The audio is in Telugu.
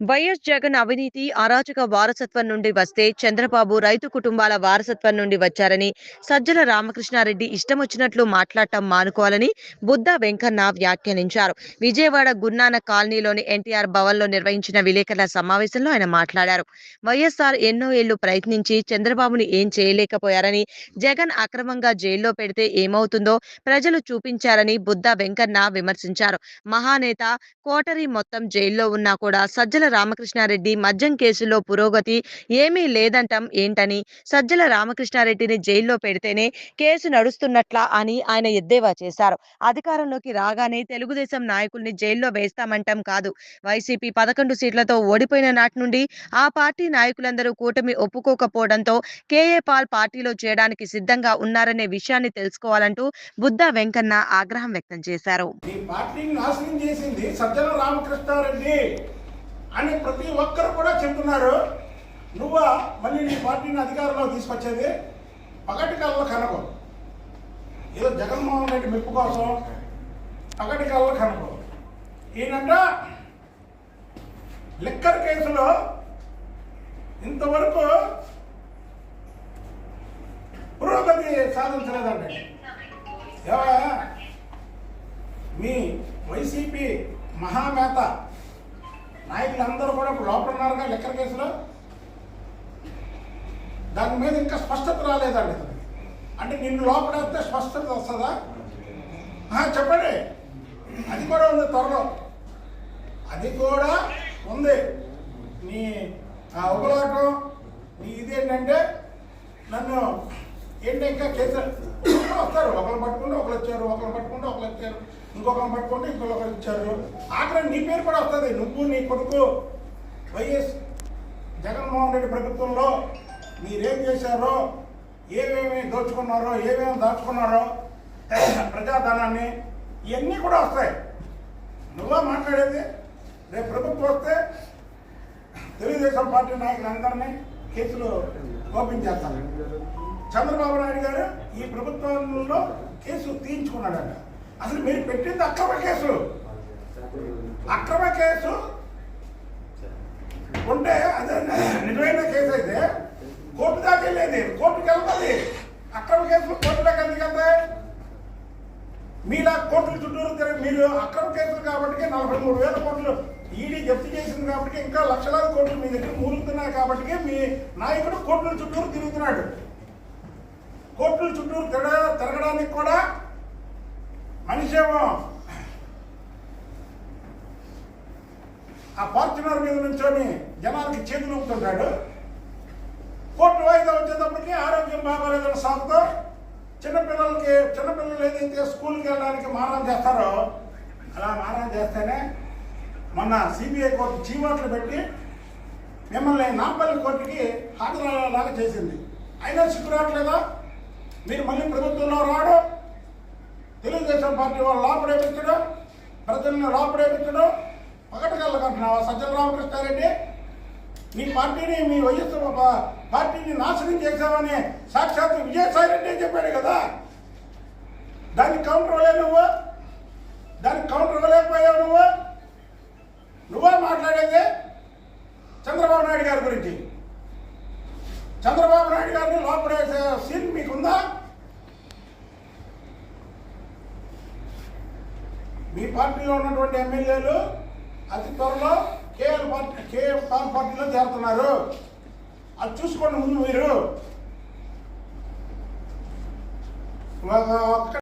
వైఎస్ జగన్ అవినీతి అరాచక వారసత్వం నుండి వస్తే చంద్రబాబు రైతు కుటుంబాల వారసత్వం నుండి వచ్చారని సజ్జల రామకృష్ణారెడ్డి ఇష్టం వచ్చినట్లు మాట్లాడటం మానుకోవాలని బుద్ధ వెంకన్న వ్యాఖ్యానించారు. విజయవాడ గున్నాన కాలనీలోని ఎన్టీఆర్ భవన్లో నిర్వహించిన విలేకరుల సమావేశంలో ఆయన మాట్లాడారు. వైఎస్ఆర్ ఎన్నో ఏళ్ళు ప్రయత్నించి చంద్రబాబుని ఏం చేయలేకపోయారని జగన్ అక్రమంగా జైల్లో పెడితే ఏమవుతుందో ప్రజలు చూపించారని బుద్ధ వెంకన్న విమర్శించారు. మహానేత కోటరీ మొత్తం జైల్లో ఉన్నా కూడా సజ్జల రామకృష్ణారెడ్డి మద్యం కేసులో పురోగతి ఏమీ లేదంటం ఏంటని? సజ్జల రామకృష్ణారెడ్డిని జైల్లో పెడితేనే కేసు నడుస్తున్నట్లా అని ఆయన ఎద్దేవా చేశారు. అధికారంలోకి రాగానే తెలుగుదేశం నాయకుల్ని జైల్లో వేస్తామంటం కాదు. వైసీపీ పదకొండు సీట్లతో ఓడిపోయిన నాటి నుండి ఆ పార్టీ నాయకులందరూ కూటమి ఒప్పుకోకపోవడంతో కేఏ పాల్ పార్టీలో చేయడానికి సిద్ధంగా ఉన్నారనే విషయాన్ని తెలుసుకోవాలంటూ బుద్ధ వెంకన్న ఆగ్రహం వ్యక్తం చేశారు. ఈ పార్టీని నాశనం చేసింది సజ్జల రామకృష్ణారెడ్డి. అని ప్రతి ఒక్కరు కూడా చెప్తున్నారు. నువ్వా మళ్ళీ నీ పార్టీని అధికారంలో తీసుకొచ్చేది? పగటి కళ్ళ కనకం. ఏదో జగన్మోహన్ రెడ్డి మెప్పు కోసం పగటి కళ్ళ కనకం. ఈయనంట లిక్కర్ కేసులో ఇంతవరకు పురోగతి సాధించలేదండి. మీ వైసీపీ మహామేత నాయకులందరూ కూడా ఇప్పుడు లోపల ఉన్నారుగా లెక్కల కేసులో? దాని మీద ఇంకా స్పష్టత రాలేదండి. ఇతనికి. అంటే నిన్ను లోపడేస్తే స్పష్టత వస్తుందా? చెప్పండి. అది కూడా ఉంది త్వరలో. అది కూడా ఉంది. నీ ఆ నీ ఇది ఏంటంటే నన్ను ఏంటి ఇంకా కేసు వస్తారు ఒకరు పట్టుకుంటే ఒకరు వచ్చారు ఒకరు పట్టుకుంటే ఒకరు వచ్చారు ఇంకొకరు పట్టుకుంటే ఇంకొకరు ఇచ్చారు ఆఖరి నీ పేరు కూడా వస్తుంది నువ్వు నీ కొడుకు. వైఎస్ జగన్మోహన్ రెడ్డి ప్రభుత్వంలో మీరేం చేశారో ఏమేమి దోచుకున్నారో ఏమేమి దాచుకున్నారో ప్రజాధనాన్ని ఇవన్నీ కూడా వస్తాయి. నువ్వే మాట్లాడేది? రేపు ప్రభుత్వం వస్తే తెలుగుదేశం పార్టీ నాయకులందరినీ కేసులు ఓపెన్ చేస్తాను చంద్రబాబు నాయుడు గారు ఈ ప్రభుత్వంలో కేసు తీయించుకున్నాడట. అసలు మీరు పెట్టింది అక్రమ కేసు. అక్రమ కేసు ఉంటే అదే నిజమైన కేసు అయితే కోర్టు దాకా వెళ్ళేది. కోర్టుకి వెళ్తుంది అక్రమ కేసులు కోర్టు దాకా ఎందుకు వెళ్తాయి మీలా కోర్టుల చుట్టూరు తిరిగి మీరు అక్రమ కేసులు కాబట్టి నలభై మూడు వేల కోట్లు ఈడీ జప్తు చేసింది కాబట్టి ఇంకా లక్షలాది కోట్లు మీ దగ్గర మూలుగుతున్నాయి కాబట్టి మీ నాయకుడు కోర్టుల చుట్టూరు తిరుగుతున్నాడు. చుట్టూ తిరగ తిరగడానికి కూడా మనిషేమో ఆ ఫార్చునర్ మీద నుంచొని జనానికి చేతులు ఊపుతుంటాడు. కోర్టు వాయిదా వచ్చేటప్పటికి ఆరోగ్యం బాగోలేదని సాగుతో చిన్నపిల్లలకి చిన్నపిల్లలు ఏదైతే స్కూల్కి వెళ్ళడానికి మారం చేస్తారో అలా మారం చేస్తేనే మొన్న సిబిఐ కోర్టు చీవాట్లు పెట్టి మిమ్మల్ని నాంపల్లి కోర్టుకి హాజరయ్యేలాగా చేసింది. అయినా సిగ్గు రావట్లేదా మీరు మళ్ళీ ప్రభుత్వంలో రాడు. తెలుగుదేశం పార్టీ వాళ్ళు లోపడేపించడం ప్రజలను లోపడేపించడం పగటగల్లకంటున్నావా సజ్జల రామకృష్ణారెడ్డి? మీ పార్టీని మీ వయస్సు పార్టీని నాశనం చేశామని సాక్షాత్ విజయసాయి రెడ్డి చెప్పాడు కదా. దానికి కౌంటర్ ఇవ్వలే నువ్వు. దానికి కౌంటర్ ఇవ్వలేకపోయావు నువ్వు. నువ్వే మాట్లాడేది చంద్రబాబు నాయుడు గారి గురించి. చంద్రబాబు నాయుడు గారిని లోపడేసే సీన్ మీకుందా? మీ పార్టీలో ఉన్నటువంటి ఎమ్మెల్యేలు అతి త్వరలో కేఎల్ పార్టీ కేఎల్ పార్టీలో చేరుతున్నారు. అది చూసుకోండి ముందు మీరు. ఒక్క